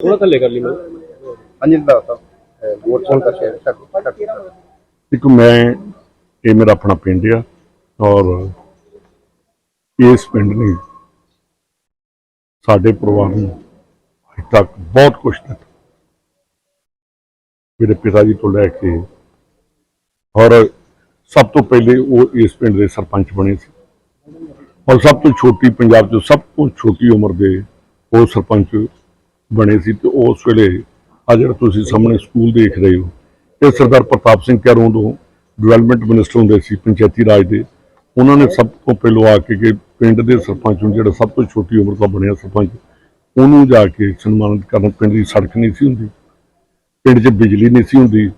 ਥੋੜਾ ਥੱਲੇ ਕਰ ਲਈ ਮੈਂ। ਹਾਂਜੀ ਦਾ ਸਾਹਿਬ ਵੋਟ ਪਾਉਣ ਦਾ ਸ਼ਹਿਰ ਛੱਡ ਇੱਕ ਮੈਂ ਇਹ ਮੇਰਾ ਆਪਣਾ ਪਿੰਡ ਆ ਔਰ ਇਸ ਪਿੰਡ ਨੇ ਸਾਡੇ ਪਰਿਵਾਰ ਨੂੰ ਅਜੇ ਤੱਕ ਬਹੁਤ ਕੁਝ ਦਿੱਤਾ। ਮੇਰੇ ਪਿਤਾ ਜੀ ਤੋਂ ਲੈ ਕੇ ਔਰ ਸਭ ਤੋਂ ਪਹਿਲੇ ਉਹ ਇਸ ਪਿੰਡ ਦੇ ਸਰਪੰਚ ਬਣੇ ਸੀ। ਔਰ ਸਭ ਤੋਂ ਛੋਟੀ ਪੰਜਾਬ 'ਚ ਸਭ ਤੋਂ ਛੋਟੀ ਉਮਰ ਦੇ ਉਹ ਸਰਪੰਚ ਬਣੇ ਸੀ ਤੇ ਉਸ ਵੇਲੇ ਆ ਜਿਹੜਾ ਤੁਸੀਂ ਸਾਹਮਣੇ ਸਕੂਲ ਦੇਖ ਰਹੇ ਹੋ, ਇਹ ਸਰਦਾਰ ਪ੍ਰਤਾਪ ਸਿੰਘ ਕੈਰੋਂ ਉਦੋਂ ਡਿਵੈਲਪਮੈਂਟ ਮਿਨਿਸਟਰ ਹੁੰਦੇ ਸੀ, ਪੰਚਾਇਤੀ ਰਾਜ ਦੇ। ਉਹਨਾਂ ਨੇ ਸਭ ਤੋਂ ਪਹਿਲਾਂ ਆ ਕੇ ਕਿ ਪਿੰਡ ਦੇ ਸਰਪੰਚ ਨੂੰ ਜਿਹੜਾ ਸਭ ਤੋਂ ਛੋਟੀ ਉਮਰ ਦਾ ਬਣਿਆ ਸਰਪੰਚ, ਉਹਨੂੰ ਜਾ ਕੇ ਸਨਮਾਨਿਤ ਕਰਨ ਪਿੰਡ ਦੀ ਸੜਕ ਨਹੀਂ ਸੀ ਹੁੰਦੀ, ਪਿੰਡ 'ਚ ਬਿਜਲੀ ਨਹੀਂ ਸੀ ਹੁੰਦੀ,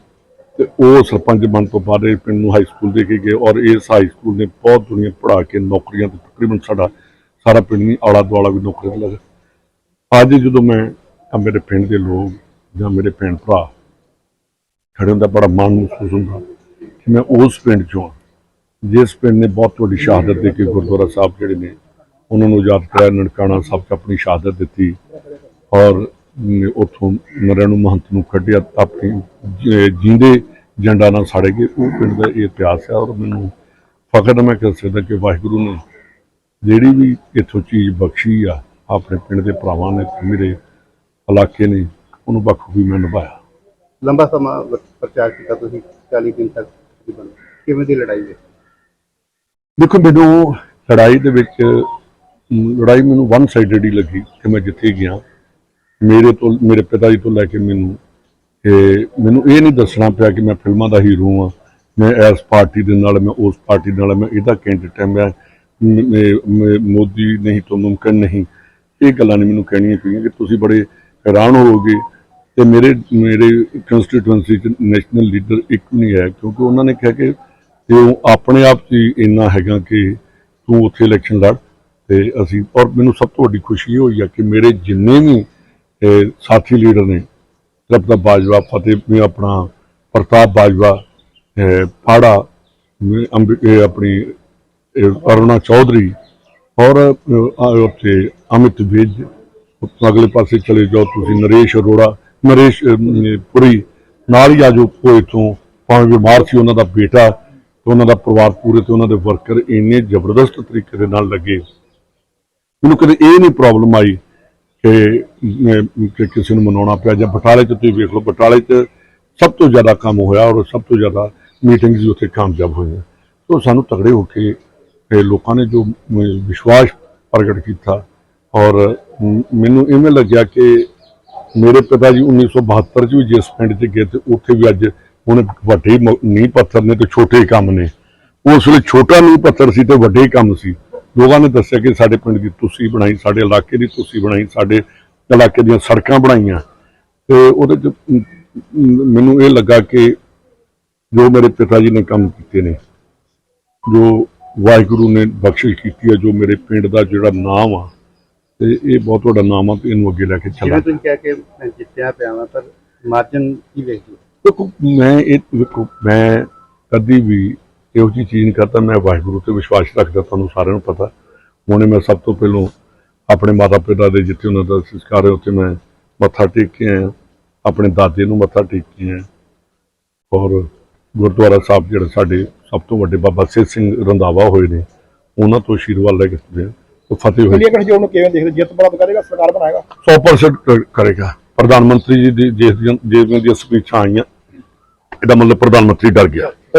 ਤੇ ਉਹ ਸਰਪੰਚ ਬਣ ਤੋਂ ਬਾਅਦ ਇਹ ਪਿੰਡ ਨੂੰ ਹਾਈ ਸਕੂਲ ਦੇ ਕੇ ਗਏ ਔਰ ਇਸ ਹਾਈ ਸਕੂਲ ਨੇ ਬਹੁਤ ਦੁਨੀਆ ਪੜਾ ਕੇ ਨੌਕਰੀਆਂ ਤੇ ਤਕਰੀਬਨ ਸਾਡਾ ਸਾਰਾ ਪਿੰਡ ਨਹੀਂ ਆਲਾ ਦੁਆਲਾ ਵੀ ਨੌਕਰੀਆਂ ਤੇ ਲੱਗਾ। ਅੱਜ ਜਦੋਂ ਮੈਂ ਆ ਮੇਰੇ ਪਿੰਡ ਦੇ ਲੋਕ ਜਾਂ ਮੇਰੇ ਭੈਣ ਭਰਾ ਖੜੇ ਹੁੰਦਾ ਬੜਾ ਮਾਣ ਮਹਿਸੂਸ ਹੁੰਦਾ ਕਿ ਮੈਂ ਉਸ ਪਿੰਡ ਚੋਂ ਹਾਂ, ਜਿਸ ਪਿੰਡ ਨੇ ਬਹੁਤ ਵੱਡੀ ਸ਼ਹਾਦਤ ਦੇ ਕੇ ਗੁਰਦੁਆਰਾ ਸਾਹਿਬ ਜਿਹੜੇ ਨੇ ਉਹਨਾਂ ਨੂੰ ਯਾਦ ਕਰਾਇਆ ਨਨਕਾਣਾ ਸਾਹਿਬ 'ਚ ਆਪਣੀ ਸ਼ਹਾਦਤ ਦਿੱਤੀ ਔਰ ਨ- ਉੱਥੋਂ ਨਰਿਆਣੂ ਮਹੰਤ ਨੂੰ ਕੱਢਿਆ ਆਪਣੀ ਜਿੰਦੇ ਜੰਡਾ ਨਾਲ ਸਾੜੇ ਗਏ। ਉਹ ਪਿੰਡ ਦਾ ਇਹ ਇਤਿਹਾਸ ਹੈ ਔਰ ਮੈਨੂੰ ਫਖਰ ਹੈ ਮੈਂ ਕਹਿ ਸਕਦਾ ਕਿ ਵਾਹਿਗੁਰੂ ਨੇ ਜਿਹੜੀ ਵੀ ਇੱਥੋਂ ਚੀਜ਼ ਬਖਸ਼ੀ ਆ ਆਪਣੇ ਪਿੰਡ ਦੇ ਭਰਾਵਾਂ ਨੇ ਮੇਰੇ ਇਲਾਕੇ ਨੇ ਉਹਨੂੰ ਬਖੂਬੀ ਮੈਂ ਨਿਭਾਇਆ। ਲੰਬਾ ਸਮਾਂ ਪ੍ਰਚਾਰ ਕੀਤਾ ਤੁਸੀਂ 40 ਦਿਨ ਤੱਕ ਤਕਰੀਬਨ। ਕਿਵੇਂ ਦੀ ਲੜਾਈ ਹੈ ਦੇਖੋ ਮੈਨੂੰ ਲੜਾਈ ਦੇ ਵਿੱਚ ਲੜਾਈ ਮੈਨੂੰ ਵਨ ਸਾਈਡਡ ਹੀ ਲੱਗੀ ਕਿ ਮੈਂ ਜਿੱਥੇ ਗਿਆ। ਮੇਰੇ ਤੋਂ ਮੇਰੇ ਪਿਤਾ ਜੀ ਤੋਂ ਲੈ ਕੇ ਮੈਨੂੰ ਕਿ ਮੈਨੂੰ ਇਹ ਨਹੀਂ ਦੱਸਣਾ ਪਿਆ ਕਿ ਮੈਂ ਫਿਲਮਾਂ ਦਾ ਹੀਰੋ ਹਾਂ। ਮੈਂ ਇਸ ਪਾਰਟੀ ਦੇ ਨਾਲ ਮੈਂ ਉਸ ਪਾਰਟੀ ਨਾਲ ਮੈਂ ਇਹਦਾ ਕੈਂਡੀਡੇਟ ਮ- ਮ- ਮੋਦੀ ਨਹੀਂ ਤਾਂ ਮੁਮਕਿਨ ਨਹੀਂ। ਇਹ ਗੱਲਾਂ ਨੇ ਮੈਨੂੰ ਕਹਿਣੀਆਂ ਪਈਆਂ ਕਿ ਤੁਸੀਂ ਬੜੇ ਹੈਰਾਨ ਹੋਵੋਗੇ ਤੇ ਮੇਰੇ ਮੇਰੇ ਕੰਸਟੀਟੂਐਂਸੀ ਚ ਨੈਸ਼ਨਲ ਲੀਡਰ ਇੱਕ ਨਹੀਂ ਹੈ ਕਿਉਂਕਿ ਉਹਨਾਂ ਨੇ ਕਿਹਾ ਕਿ ਤੇ ਉਹ ਆਪਣੇ ਆਪ 'ਚ ਹੀ ਇੰਨਾ ਹੈਗਾ ਕਿ ਤੂੰ ਉੱਥੇ ਇਲੈਕਸ਼ਨ ਲੜ ਤੇ ਅਸੀਂ ਔਰ ਮੈਨੂੰ ਸਭ ਤੋਂ ਵੱਡੀ ਖੁਸ਼ੀ ਇਹ ਹੋਈ ਆ ਕਿ ਮੇਰੇ ਜਿੰਨੇ ਵੀ ਸਾਥੀ ਲੀਡਰ ਨੇ ਰਪਤਾ ਬਾਜਵਾ ਫਤਿਹ ਵੀ ਆਪਣਾ ਪ੍ਰਤਾਪ ਬਾਜਵਾ ਅਹ, ਪਾੜਾ ਅੰਬ- ਆਪਣੀ ਅਰੁਣਾ ਚੌਧਰੀ ਔਰ ਉੱਥੇ ਅਮਿਤ ਵਿਜ ਅਗਲੇ ਪਾਸੇ ਚਲੇ ਜਾਓ ਤੁਸੀਂ, ਨਰੇਸ਼ ਅਰੋੜਾ, ਨਰੇਸ਼ ਪੁਰੀ, ਨਾਲ ਹੀ ਆਜੋ ਕੋ ਇਥੋਂ। ਭਾਵੇਂ ਬਿਮਾਰ ਸੀ, ਉਹਨਾਂ ਦਾ ਬੇਟਾ ਤੇ ਉਹਨਾਂ ਦਾ ਪਰਿਵਾਰ ਪੂਰੇ ਤੇ ਉਹਨਾਂ ਦੇ ਵਰਕਰ ਇੰਨੇ ਜ਼ਬਰਦਸਤ ਤਰੀਕੇ ਦੇ ਨਾਲ ਲੱਗੇ। ਮੈਨੂੰ ਕਦੇ ਇਹ ਨਹੀਂ ਪ੍ਰੋਬਲਮ ਆਈ ਕਿ ਕਿਸੇ ਨੂੰ ਮਨਾਉਣਾ ਪਿਆ ਜਾਂ ਬਟਾਲੇ 'ਚ ਤੁਸੀਂ ਵੇਖ ਲਓ, ਬਟਾਲੇ 'ਚ ਸਭ ਤੋਂ ਜ਼ਿਆਦਾ ਕੰਮ ਹੋਇਆ ਔਰ ਸਭ ਤੋਂ ਜ਼ਿਆਦਾ ਮੀਟਿੰਗਸ ਵੀ ਉੱਥੇ ਕਾਮਯਾਬ ਹੋਈਆਂ। ਸੋ ਸਾਨੂੰ ਤਗੜੇ ਹੋ ਕੇ ਇਹ ਲੋਕਾਂ ਨੇ ਜੋ ਵਿਸ਼ਵਾਸ ਪ੍ਰਗਟ ਕੀਤਾ ਔਰ ਮੈਨੂੰ ਇਵੇਂ ਲੱਗਿਆ ਕਿ ਮੇਰੇ ਪਿਤਾ ਜੀ 1972 ਚ ਵੀ ਜਿਸ ਪਿੰਡ 'ਚ ਗਏ ਤੇ ਉੱਥੇ ਵੀ ਅੱਜ ਹੁਣ ਵੱਡੇ ਮ- ਨੀਂਹ ਪੱਥਰ ਨੇ ਤੇ ਛੋਟੇ ਕੰਮ ਨੇ। ਉਸ ਵੇਲੇ ਛੋਟਾ ਨੀਂਹ ਪੱਥਰ ਸੀ ਤੇ ਵੱਡੇ ਕੰਮ ਸੀ। ਲੋਕਾਂ ਨੇ ਦੱਸਿਆ ਕਿ ਸਾਡੇ ਪਿੰਡ ਦੀ ਤੁਸੀਂ ਬਣਾਈ, ਸਾਡੇ ਇਲਾਕੇ ਦੀ ਤੁਸੀਂ ਬਣਾਈ, ਸਾਡੇ ਇਲਾਕੇ ਦੀਆਂ ਸੜਕਾਂ ਬਣਾਈਆਂ। ਤੇ ਉਹਦੇ 'ਚ ਮੈਨੂੰ ਇਹ ਲੱਗਾ ਕਿ ਜੋ ਮੇਰੇ ਪਿਤਾ ਜੀ ਨੇ ਕੰਮ ਕੀਤੇ ਨੇ, ਜੋ ਵਾਹਿਗੁਰੂ ਨੇ ਬਖਸ਼ਿਸ਼ ਕੀਤੀ ਹੈ ਜੋ ਮੇਰੇ ਪਿੰਡ ਦਾ ਜਿਹੜਾ ਨਾਮ ਆ ਤੇ ਇਹ ਬਹੁਤ ਵੱਡਾ ਨਾਮ ਆ ਤੇ ਇਹਨੂੰ ਅੱਗੇ ਲੈ ਕੇ ਚੱਲਾਂ ਜਿਵੇਂ ਤੁਸੀਂ ਕਹਿ ਕੇ ਮੈਂ ਜਿੱਤਿਆ ਪਿਆ ਵਾਂ ਪਰ ਮਾਰਜਨ ਕੀ ਵੇਖਦੇ ਹੋ? ਦੇਖੋ ਮੈਂ ਇਹ ਵੇਖੋ ਮੈਂ ਕਦੀ ਵੀ ਇਹੋ ਜਿਹੀ ਚੀਜ਼ ਨਹੀਂ ਕਰਦਾ ਮੈਂ ਵਾਹਿਗੁਰੂ ਤੇ ਵਿਸ਼ਵਾਸ ਰੱਖਦਾ ਤੁਹਾਨੂੰ ਸਾਰਿਆਂ ਨੂੰ ਪਤਾ। ਹੁਣੇ ਮੈਂ ਸਭ ਤੋਂ ਪਹਿਲਾਂ ਆਪਣੇ ਮਾਤਾ ਪਿਤਾ ਦੇ ਜਿੱਥੇ ਉਹਨਾਂ ਦਾ ਸੰਸਕਾਰ ਹੈ ਉੱਥੇ ਮੈਂ ਮੱਥਾ ਟੇਕ ਕੇ ਆਇਆ ਆਪਣੇ ਦਾਦੇ ਨੂੰ ਮੱਥਾ ਟੇਕ ਕੇ ਆਇਆ। ਔਰ ਗੁਰਦੁਆਰਾ ਸਾਹਿਬ ਜਿਹੜੇ ਸਾਡੇ ਸਭ ਤੋਂ ਵੱਡੇ ਬਾਬਾ ਸਿੱਧ ਸਿੰਘ ਰੰਧਾਵਾ ਹੋਏ ਨੇ ਉਹਨਾਂ ਤੋਂ ਆਸ਼ੀਰਵਾਦ ਲੈ ਕੇ ਹਾਂ। ਉਹ ਫਤਿਹ ਹੋਏ। ਇੰਡੀਆ ਗੱਠਜੋੜ ਨੂੰ ਕਿਵੇਂ ਦੇਖਦੇ? ਜਿੱਤ ਪ੍ਰਾਪਤ ਕਰੇਗਾ ਸਰਕਾਰ ਬਣਾਏਗਾ? 100% ਕਰ- ਕਰੇਗਾ। ਪ੍ਰਧਾਨ ਮੰਤਰੀ ਜੀ ਦੀ ਜਿਸ ਦੀਆਂ ਦੀਆਂ ਸਪੀਚਾਂ ਆਈਆਂ ਇਹਦਾ ਮਤਲਬ ਪ੍ਰਧਾਨ ਮੰਤਰੀ ਡਰ ਗਿਆ।